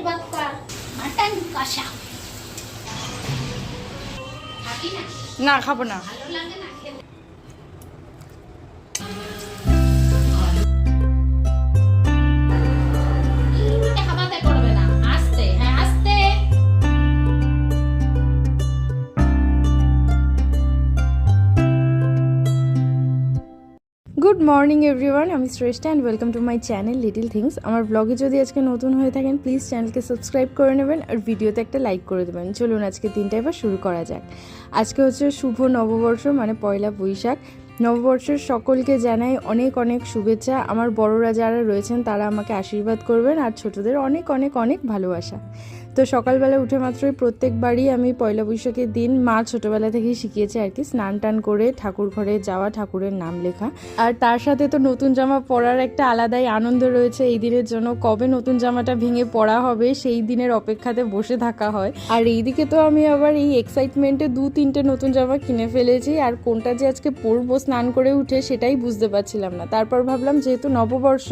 আশীর্বাদ মাটন কষা। না? না খাব না। ভালো লাগে না? গুড মর্নিং এভরিওয়ান, আমি Shreshtha and welcome to my channel little things আমার ব্লগে যদি আজকে নতুন হয়ে থাকেন প্লিজ চ্যানেলকে সাবস্ক্রাইব করে নেবেন আর ভিডিওতে একটা লাইক করে দেবেন। চলুন আজকে তিনটা এবার শুরু করা যাক। আজকে হচ্ছে শুভ নববর্ষ মানে পয়লা বৈশাখ। নববর্ষের সকলকে জানাই অনেক অনেক শুভেচ্ছা। আমার বড়রা যারা রয়েছেন, তারা আমাকে আশীর্বাদ করবেন আর ছোটদের অনেক অনেক অনেক ভালোবাসা। তো সকালবেলা উঠে মাত্রই প্রত্যেকবারই আমি পয়লা বৈশাখের দিন মা ছোটবেলা থেকেই শিখিয়েছে আর কি, স্নান টান করে ঠাকুর ঘরে যাওয়া, ঠাকুরের নাম লেখা। আর তার সাথে তো নতুন জামা পরার একটা আলাদাই আনন্দ রয়েছে এই দিনের জন্য, কবে নতুন জামাটা ভেঙে পরা হবে সেই দিনের অপেক্ষাতে বসে থাকা হয়। আর এইদিকে তো আমি আবার এই এক্সাইটমেন্টে দু তিনটে নতুন জামা কিনে ফেলেছি, আর কোনটা যে আজকে পরবো স্নান করে উঠে সেটাই বুঝতে পারছিলাম না। তারপর ভাবলাম যেহেতু নববর্ষ,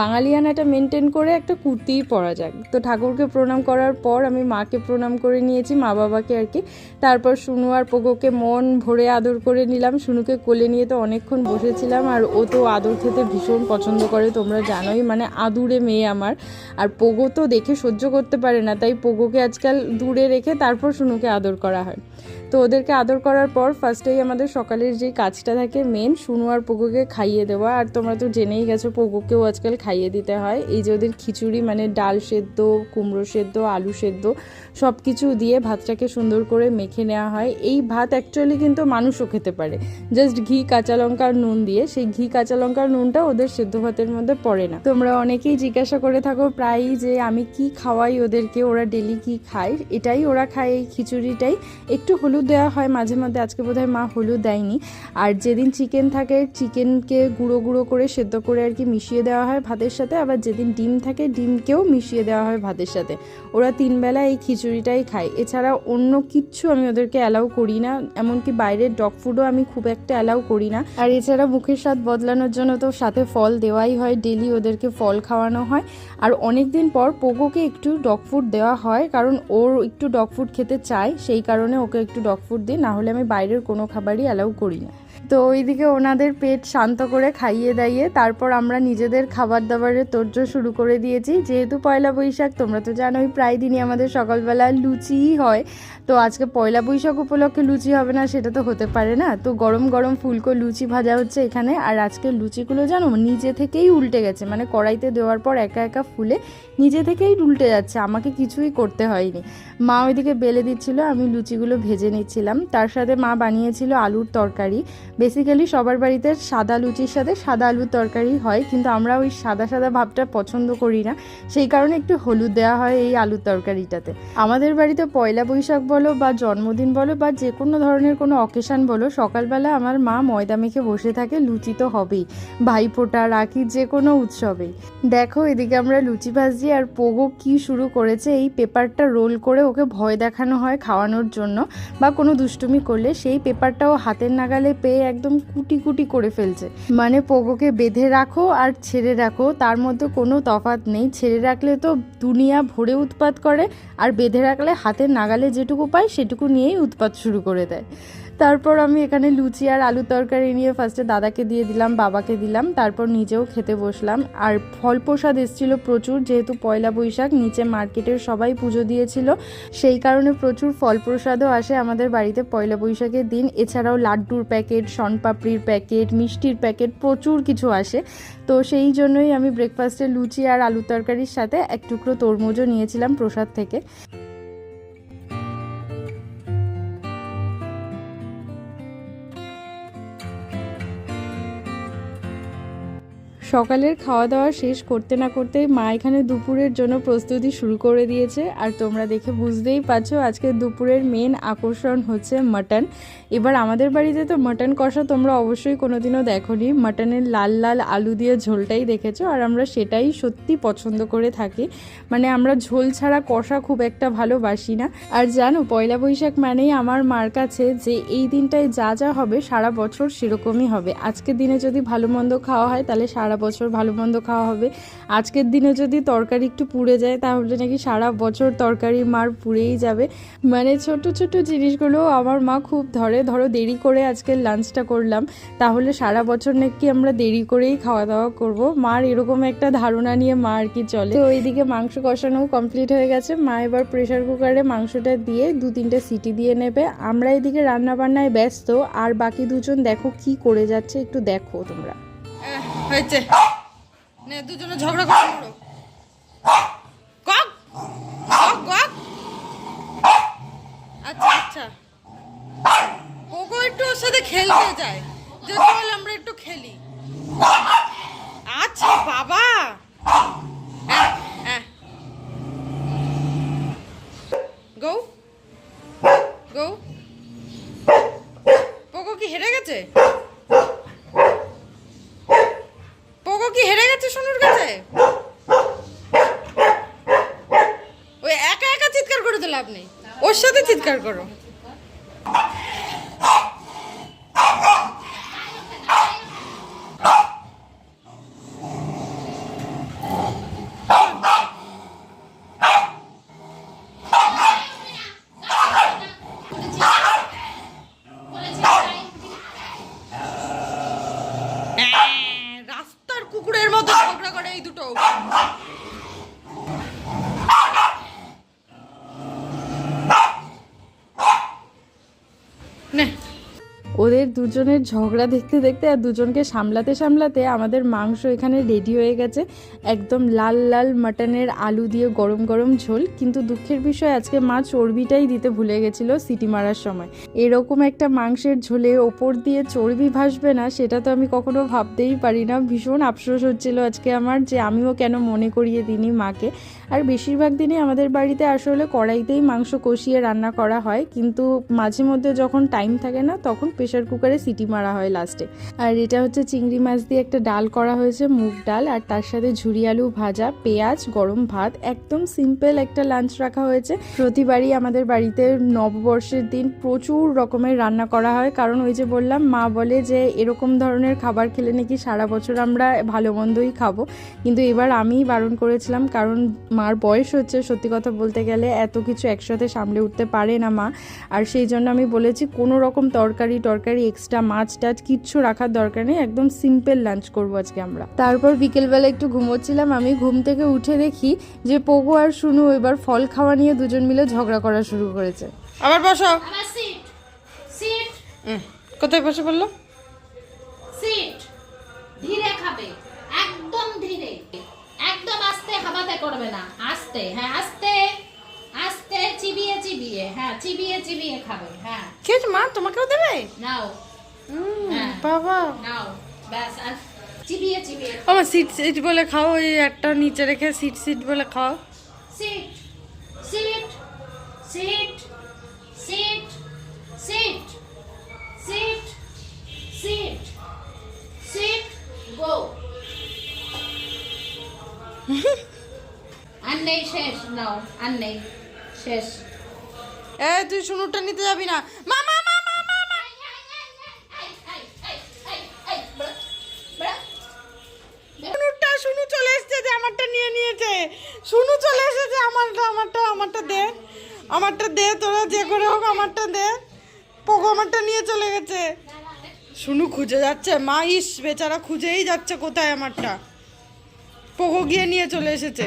বাঙালিয়ানাটা মেনটেন করে একটা কুর্তিই পরা যাক। তো ঠাকুরকে প্রণাম করার পর আমি মাকে প্রণাম করে নিয়েছি, মা বাবাকে আর কি। তারপর শুনু আর পোগোকে মন ভরে আদর করে নিলাম। শুনুকে কোলে নিয়ে তো অনেকক্ষণ বসেছিলাম, আর ও তো আদর খেতে ভীষণ পছন্দ করে, তোমরা জানোই মানে আদুরে মেয়ে আমার। আর পোগো তো দেখে সহ্য করতে পারে না, তাই পোগোকে আজকাল দূরে রেখে তারপর শুনুকে আদর করা হয়। তো ওদেরকে আদর করার পর ফার্স্টেই আমাদের সকালের যে কাজটা থাকে মেন শুনু আর পোগোকে খাইয়ে দেওয়া। আর তোমরা তো জেনেই গেছো, পোগোকেও আজকাল খাইয়ে দিতে হয়। এই যে ওদের খিচুড়ি মানে ডাল সেদ্ধ, কুমড়ো সেদ্ধ, আলু সেদ্ধ সব কিছু দিয়ে ভাতটাকে সুন্দর করে মেখে নেওয়া হয়। এই ভাত অ্যাকচুয়ালি কিন্তু মানুষও খেতে পারে। জাস্ট ঘি, কাঁচা লঙ্কার নুন দিয়ে। সেই ঘি, কাঁচা লঙ্কার নুনটা ওদের সেদ্ধ ভাতের মধ্যে পড়ে না। তোমরা অনেকেই জিজ্ঞাসা করে থাকো প্রায়ই যে আমি কি খাওয়াই ওদেরকে? ওরা ডেলি কি খায়? এটাই ওরা খায় এই খিচুড়িটাই। একটু হলুদ দেওয়া হয়, মাঝে মধ্যে আজকে বোধহয় মা হলুদ দেয়নি। আর যেদিন চিকেন থাকে, চিকেনকে গুঁড়ো গুঁড়ো করে সেদ্ধ করে আর কি মিশিয়ে দেওয়া হয় ভাতের সাথে। আবার যেদিন ডিম থাকে, ডিমকেও মিশিয়ে দেওয়া হয় ভাতের সাথে। ওরা তিন বেলা এই খিচুড়িটাই খায়। এছাড়া অন্য কিচ্ছু আমি ওদেরকে অ্যালাউ করি না। এমনকি বাইরের ডগ ফুডও আমি খুব একটা অ্যালাউ করি না। আর এছাড়া মুখের স্বাদ বদলানোর জন্য তো সাথে ফল দেওয়াই হয়। ডেলি ওদেরকে ফল খাওয়ানো হয়। আর অনেক দিন পর পোকোকে একটু ডগ ফুড দেওয়া হয়, কারণ ওর একটু ডগ ফুড খেতে চায়। সেই কারণে ওকে একটু ডগ ফুড দিই নাহলে আমি বাইরের কোনো খাবারই অ্যালাউ করি না। তো ওইদিকে ওনাদের পেট শান্ত করে খাইয়ে দাইয়ে তারপর আমরা নিজেদের খাবার দাবারের তোর্য শুরু করে দিয়েছি। যেহেতু পয়লা বৈশাখ, তোমরা তো জানোই প্রায় দিনই আমাদের সকালবেলা লুচিই হয়। তো আজকে পয়লা বৈশাখ উপলক্ষে লুচি হবে না, সেটা তো হতে পারে না। তো গরম গরম ফুলকো লুচি ভাজা হচ্ছে এখানে। আর আজকে লুচিগুলো জানো, নিজে থেকেই উল্টে গেছে। মানে কড়াইতে দেওয়ার পর একা একা ফুলে নিজে থেকেই উল্টে যাচ্ছে। আমাকে কিছুই করতে হয়নি। মা ওইদিকে বেলে দিচ্ছিল, আমি লুচিগুলো ভেজে নিচ্ছিলাম। তার সাথে মা বানিয়েছিল আলুর তরকারি। বেসিক্যালি সবার বাড়িতে সাদা লুচির সাথে সাদা আলুর তরকারি হয়, কিন্তু আমরা ওই সাদা সাদা ভাবটা পছন্দ করি না। সেই কারণে একটু হলুদ দেওয়া হয় এই আলুর তরকারিটাতে। আমাদের বাড়িতে পয়লা বৈশাখ বলো বা জন্মদিন বলো বা যে কোনো ধরনের কোনো অকেশান বলো, সকালবেলা আমার মা ময়দা মেখে বসে থাকে, লুচি তো হবেই। ভাইফোঁটা রাখি যে কোনো উৎসবেই দেখো, এদিকে আমরা লুচি ভাজি আর পোগো কি শুরু করেছে, এই পেপারটা রোল করে ওকে ভয় দেখানো হয় খাওয়ানোর জন্য বা কোনো দুষ্টুমি করলে সেই পেপারটাও হাতের নাগালে পেয়ে একদম কুটি কুটি করে ফেলছে। মানে পোগোকে বেঁধে রাখো আর ছেড়ে রাখো, তার মধ্যে কোনো তফাৎ নেই। ছেড়ে রাখলে তো দুনিয়া ভরে উৎপাত করে, আর বেঁধে রাখলে হাতের নাগালে যেটুকু পায় সেটুকু নিয়েই উৎপাত শুরু করে দেয়। তারপর আমি এখানে লুচি আর আলু তরকারি নিয়ে ফার্স্টে দাদাকে দিয়ে দিলাম, বাবাকে দিলাম, তারপর নিজেও খেতে বসলাম। আর ফল প্রসাদ এসেছিল প্রচুর, যেহেতু পয়লা বৈশাখ, নিচে মার্কেটের সবাই পুজো দিয়েছিল, সেই কারণে প্রচুর ফল প্রসাদও আসে আমাদের বাড়িতে পয়লা বৈশাখের দিন। এছাড়াও লাড্ডুর প্যাকেট, শনপাপড়ির প্যাকেট, মিষ্টির প্যাকেট প্রচুর কিছু আসে। তো সেই জন্যই আমি ব্রেকফাস্টে লুচি আর আলু তরকারির সাথে এক টুকরো তরমুজও নিয়েছিলাম প্রসাদ থেকে। সকালের খাওয়া দাওয়া শেষ করতে না করতেই মা এখানে দুপুরের জন্য প্রস্তুতি শুরু করে দিয়েছে। আর তোমরা দেখে বুঝতেই পারছ, আজকে দুপুরের মেন আকর্ষণ হচ্ছে মাটন এবার আমাদের বাড়িতে তো মাটন কষা তোমরা অবশ্যই কোনোদিনও দেখোনি। মাটনের লাল লাল আলু দিয়ে ঝোলটাই দেখেছ, আর আমরা সেটাই সত্যি পছন্দ করে থাকি। মানে আমরা ঝোল ছাড়া কষা খুব একটা ভালোবাসি না। আর জানো, পয়লা বৈশাখ মানেই আমার মার কাছে যে এই দিনটায় যা যা হবে, সারা বছর সেরকমই হবে। আজকের দিনে যদি ভালো মন্দ খাওয়া হয়, তাহলে সারা বছর ভালো মন্দ খাওয়া হবে। আজকের দিনে যদি তরকারি একটু পুড়ে যায়, তাহলে নাকি সারা বছর তরকারি মার পুড়েই যাবে। মানে ছোট ছোট জিনিসগুলো আমার মা খুব ধরে, ধরো দেরি করে আজকে লাঞ্চটা করলাম, তাহলে সারা বছর নাকি আমরা দেরি করেই খাওয়া দাওয়া করব। মার এরকম একটা ধারণা নিয়ে মা আর কি চলে। তো ওইদিকে মাংস কষানো কমপ্লিট হয়ে গেছে। মা এবার প্রেশার কুকারে মাংসটা দিয়ে দু তিনটে সিটি দিয়ে নেবে। আমরা এদিকে রান্না বান্নায় ব্যস্ত, আর বাকি দুজন দেখো কি করে যাচ্ছে, একটু দেখো তোমরা। হয়েছে। দুজনে ঝগড়া করে কক কক কক। আচ্ছা আচ্ছা। কোকো একটু ওর সাথে খেলতে যায়। যে চল আমরা একটু খেলি। আচ্ছা বাবা হ্যাঁ হ্যাঁ গৌ গৌ পোকো কি হেরে গেছে পোকো কি হেরে গেছে সোনুর কাছে? ওই একা একা চিৎকার করে তো লাভ নেই। ওর সাথে চিৎকার করো হ্যাঁ, রাস্তার কুকুরের মতো ঝগড়া করে এই দুটো নে ওদের দুজনের ঝগড়া দেখতে দেখতে আর দুজনকে সামলাতে সামলাতে আমাদের মাংস এখানে রেডি হয়ে গেছে। একদম লাল লাল মাটনের আলু দিয়ে গরম গরম ঝোল। কিন্তু দুঃখের বিষয়, আজকে মা চর্বিটাই দিতে ভুলে গেছিল সিটি মারার সময়। এরকম একটা মাংসের ঝোলে ওপর দিয়ে চর্বি ভাসবে না, সেটা তো আমি কখনো ভাবতেই পারি না। ভীষণ আফসোস হচ্ছিল আজকে আমার যে আমিও কেন মনে করিয়ে দিইনি মাকে। আর বেশিরভাগ দিনই আমাদের বাড়িতে আসলে কড়াইতেই মাংস কষিয়ে রান্না করা হয়, কিন্তু মাঝে মধ্যে যখন টাইম থাকে না, তখন প্রেশার কুকারে সিটি মারা হয় লাস্টে আর এটা হচ্ছে চিংড়ি মাছ দিয়ে একটা ডাল করা হয়েছে, মুগ ডাল, আর তার সাথে ঝুরি আলু ভাজা, পেঁয়াজ, গরম ভাত, একদম সিম্পল একটা লাঞ্চ রাখা হয়েছে। প্রতিবারই আমাদের বাড়িতে নববর্ষের দিন প্রচুর রকমের রান্না করা হয়, কারণ ওই যে বললাম, মা বলে যে এরকম ধরনের খাবার খেলে নাকি সারা বছর আমরা ভালো মন্দই খাব। কিন্তু এবার আমিই বারণ করেছিলাম, কারণ মার বয়স হচ্ছে সত্যি কথা বলতে গেলে এত কিছু একসাথে সামলে উঠতে পারে না মা। আর সেই জন্য আমি বলেছি কোনো রকম তরকারি টরকারি এক্সট্রা মাছ টাছ কিচ্ছু রাখার দরকার নেই একদম সিম্পল লাঞ্চ করব আজকে আমরা। তারপর বিকেলবেলা একটু ঘুমোচ্ছিলাম আমি ঘুম থেকে উঠে দেখি যে পগু আর শুনু এবার ফল খাওয়া নিয়ে দুজন মিলে ঝগড়া করা শুরু করেছে। আবার বসো। আমার সিট সিট কোথায় বসে বলল হবে না। আস্তে হ্যাঁ আস্তে আস্তে চিবিয়ে চিবিয়ে হ্যাঁ চিবিয়ে চিবিয়ে খাবে হ্যাঁ। খেয়েছ মা? তোমাকেও দেবে? নাও। হ্যাঁ। বাবা। নাও ব্যাস চিবিয়ে চিবিয়ে আমার সিট সিট বলে খাও এই একটা নিচে রেখে সিট সিট বলে খাও। Sit sit sit sit sit sit sit. নেই শেষ। নাও আর নেই শেষ। এ তুই শুনুরটা নিতে যাবি না। মা মা মা মা মা মা। শুনুরটা শুনু চলে এসেছে যে আমারটা নিয়ে নিয়েছে। শুনু চলে এসেছে আমারটা আমারটা আমারটা দে। আমারটা দে তোরা যে করে হোক আমারটা দে। পোকো আমারটা নিয়ে চলে গেছে। শুনু খুঁজে যাচ্ছে। মা ইস বেচারা খুঁজেই যাচ্ছে কোথায় আমারটা। পোকো গিয়ে নিয়ে চলে এসেছে।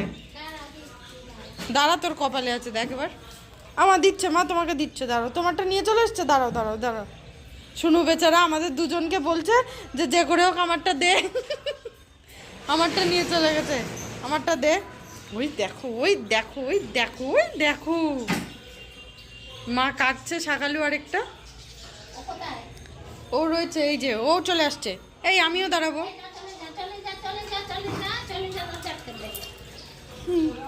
দাঁড়া তোর কপালে আছে, দেখ এবার। আমার দিচ্ছে, মা তোমাকে দিচ্ছে, দাঁড়াও। তোমারটা নিয়ে চলে এসছে? দাঁড়াও দাঁড়াও দাঁড়াও। শুনু বেচারা, আমাদের দুজনকে বলছে যে যে করে হোক আমারটা দে। আমারটা নিয়ে চলে গেছে। আমারটা দে। ওই দেখো ওই দেখো ওই দেখো ওই দেখো। মা কাটছে শাকালু আরেকটা। ও রয়েছে, এই যে, ও চলে আসছে। এই, আমিও দাঁড়াবো।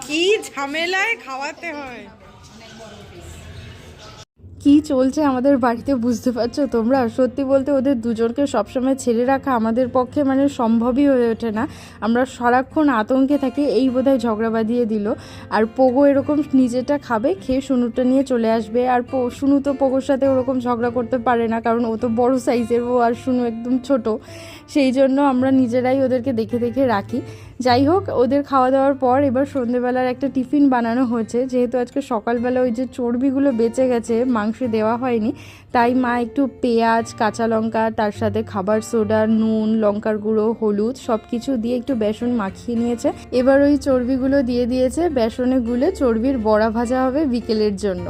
কি ঝামেলায় খাওয়াতে হয়? কি চলছে আমাদের বাড়িতে বুঝতে পারছ তোমরা? সত্যি বলতে ওদের দুজনকে সবসময় ছেড়ে রাখা আমাদের পক্ষে মানে সম্ভবই হয়ে ওঠে না। আমরা সারাক্ষণ আতঙ্কে থাকি, এই বোধহয় ঝগড়া বাঁধিয়ে দিল। আর পোগো এরকম নিজেটা খাবে, খেয়ে সুনুটা নিয়ে চলে আসবে। আর সুনু তো পোগোর সাথে ওরকম ঝগড়া করতে পারে না, কারণ ও তো বড় সাইজের ও আর সুনু একদম ছোট। সেই জন্য আমরা নিজেরাই ওদেরকে দেখে দেখে রাখি। যাই হোক, ওদের খাওয়া দাওয়ার পর এবার সন্ধেবেলার একটা টিফিন বানানো হয়েছে। যেহেতু আজকে সকালবেলা ওই যে চর্বিগুলো বেঁচে গেছে, মাংসে দেওয়া হয়নি, তাই মা একটু পেঁয়াজ, কাঁচা লঙ্কা, তার সাথে খাবার সোডা, নুন, লঙ্কার গুঁড়ো, হলুদ সব কিছু দিয়ে একটু বেসন মাখিয়ে নিয়েছে। এবার ওই চর্বিগুলো দিয়ে দিয়েছে, বেসনে গুলে চর্বির বড়া ভাজা হবে বিকেলের জন্য।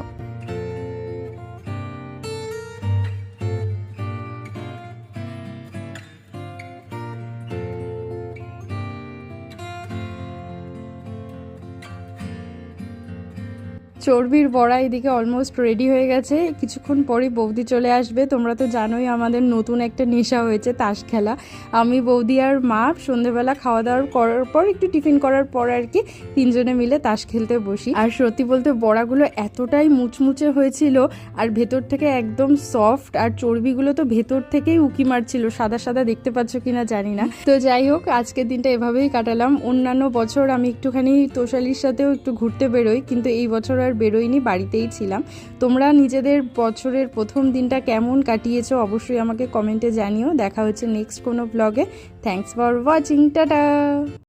চর্বির বড়া এদিকে অলমোস্ট রেডি হয়ে গেছে। কিছুক্ষণ পরেই বৌদি চলে আসবে। তোমরা তো জানোই আমাদের নতুন একটা নেশা হয়েছে তাস খেলা। আমি, বৌদি আর মা সন্ধেবেলা খাওয়া দাওয়ার করার পর, একটু টিফিন করার পর আর কি তিনজনে মিলে তাস খেলতে বসি। আর সত্যি বলতে বড়াগুলো এতটাই মুচমুচে হয়েছিল আর ভেতর থেকে একদম সফট আর চর্বিগুলো তো ভেতর থেকেই উকি মারছিল। সাদা সাদা দেখতে পাচ্ছ কিনা জানি না। তো যাই হোক, আজকের দিনটা এভাবেই কাটালাম। অন্যান্য বছর আমি একটুখানি তোষালির সাথেও একটু ঘুরতে বেরোই, কিন্তু এই বছর আর বেরোইনি বাড়িতেই ছিলাম। তোমরা নিজেদের বছরের প্রথম দিনটা কেমন কাটিয়েছো অবশ্যই আমাকে কমেন্টে জানিও। দেখা হচ্ছে নেক্সট কোনো ব্লগে থ্যাংকস ফর ওয়াচিং টাটা!